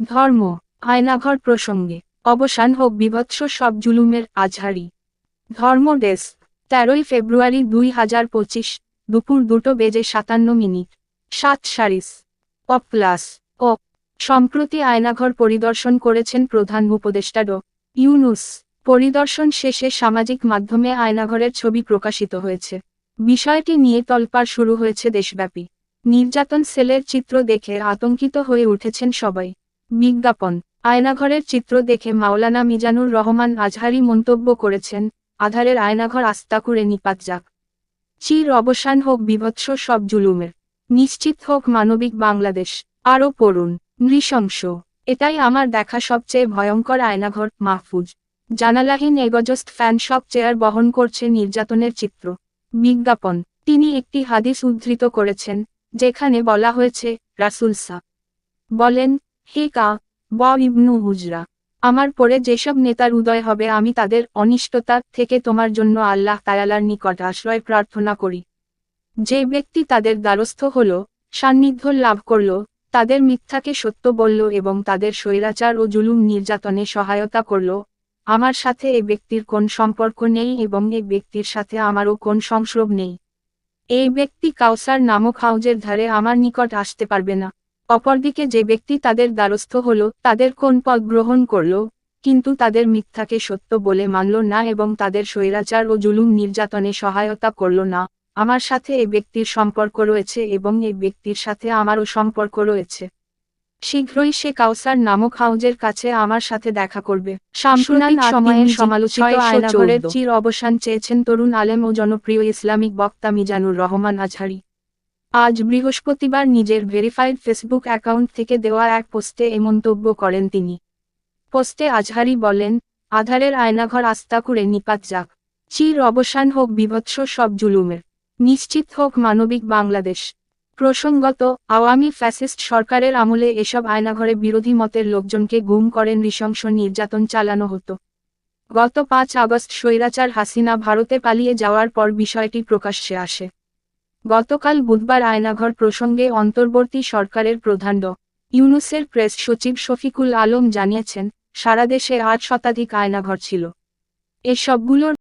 ধর্ম, আয়নাঘর প্রসঙ্গে, অবসান হোক বিভৎস সব জুলুমের আজহারি। ধর্ম ডেস্ক, তেরোই ফেব্রুয়ারি দুই হাজার পঁচিশ, দুপুর দুটো বেজে সাতান্ন মিনিট, সাত সারিস। অ প্লাস ও সম্প্রতি আয়নাঘর পরিদর্শন করেছেন প্রধান উপদেষ্টা ড। ইউনুস। পরিদর্শন শেষে সামাজিক মাধ্যমে আয়নাঘরের ছবি প্রকাশিত হয়েছে। বিষয়টি নিয়ে তলপাড় শুরু হয়েছে দেশব্যাপী। নির্যাতন সেলের চিত্র দেখে আতঙ্কিত হয়ে উঠেছেন সবাই। বিজ্ঞাপন। আয়নাঘরের চিত্র দেখে মাওলানা মিজানুর রহমান আজহারি মন্তব্য করেছেন, আধারের আয়নাঘর আস্তা করে নিপাত যাক। চির অবসান হোক বিভৎস সব জুলুমের। নিশ্চিত হোক মানবিক বাংলাদেশ। আরও পড়ুন, নৃশংস। এটাই আমার দেখা সবচেয়ে ভয়ঙ্কর আয়নাঘর, মাহফুজ। জানালাহীন এগজস্ট ফ্যান সব চেয়ার বহন করছে নির্যাতনের চিত্র। বিজ্ঞাপন। তিনি একটি হাদিস উদ্ধৃত করেছেন, যেখানে বলা হয়েছে রাসুলসা বলেন হে কা, ব ইবনু হুজরা আমার পরে যেসব নেতার উদয় হবে আমি তাদের অনিষ্টতা থেকে তোমার জন্য আল্লাহ তায়ালার নিকট আশ্রয় প্রার্থনা করি। যে ব্যক্তি তাদের দ্বারস্থ হল, সান্নিধ্য লাভ করল, তাদের মিথ্যাকে সত্য বলল এবং তাদের স্বৈরাচার ও জুলুম নির্যাতনে সহায়তা করল, আমার সাথে এ ব্যক্তির কোন সম্পর্ক নেই এবং এ ব্যক্তির সাথে আমারও কোন সংস্রব নেই। এই ব্যক্তি কাউসার নামক হাউজের ধারে আমার নিকট আসতে পারবে না। অপরদিকে যে ব্যক্তি তাদের দ্বারস্থ হল তাদের কোন পদ গ্রহণ করল কিন্তু তাদের মিথ্যাকে সত্য বলে মানল না এবং তাদের স্বৈরাচার ও জুলুম নির্যাতনে সহায়তা করল না। আমার সাথে এ ব্যক্তির সম্পর্ক রয়েছে এবং এ ব্যক্তির সাথে আমারও সম্পর্ক রয়েছে। শীঘ্রই সে কাউসার নামক হাউজের কাছে আমার সাথে দেখা করবে। সাম্প্রতিক সময়ের সমালোচিত আয়নাঘরের চির অবসান চেয়েছেন তরুণ আলেম ও জনপ্রিয় ইসলামিক বক্তা মিজানুর রহমান আজহারি। আজ বৃহস্পতিবার নিজের ভেরিফাইড ফেসবুক অ্যাকাউন্ট থেকে দেওয়া এক পোস্টে এ মন্তব্য করেন তিনি। পোস্টে আজহারি বলেন, আধারের আয়নাঘর আস্তা করে নিপাত যাক। চির অবসান হোক বিভৎস সব জুলুমের। নিশ্চিত হোক মানবিক বাংলাদেশ। প্রসঙ্গত, আওয়ামী ফ্যাসিস্ট সরকারের আমলে এসব আয়নাঘরে বিরোধী মতের লোকজনকে গুম করেন নৃশংস নির্যাতন চালানো হতো। গত পাঁচ আগস্ট স্বৈরাচার হাসিনা ভারতে পালিয়ে যাওয়ার পর বিষয়টি প্রকাশ্যে আসে। গতকাল বুধবার আয়নাঘর প্রসঙ্গে অন্তর্বর্তী সরকারের প্রধান ড. ইউনুসের প্রেস সচিব শফিকুল আলম জানিয়েছেন, সারা দেশে আট শতাধিক আয়নাঘর ছিল। এসবগুলোর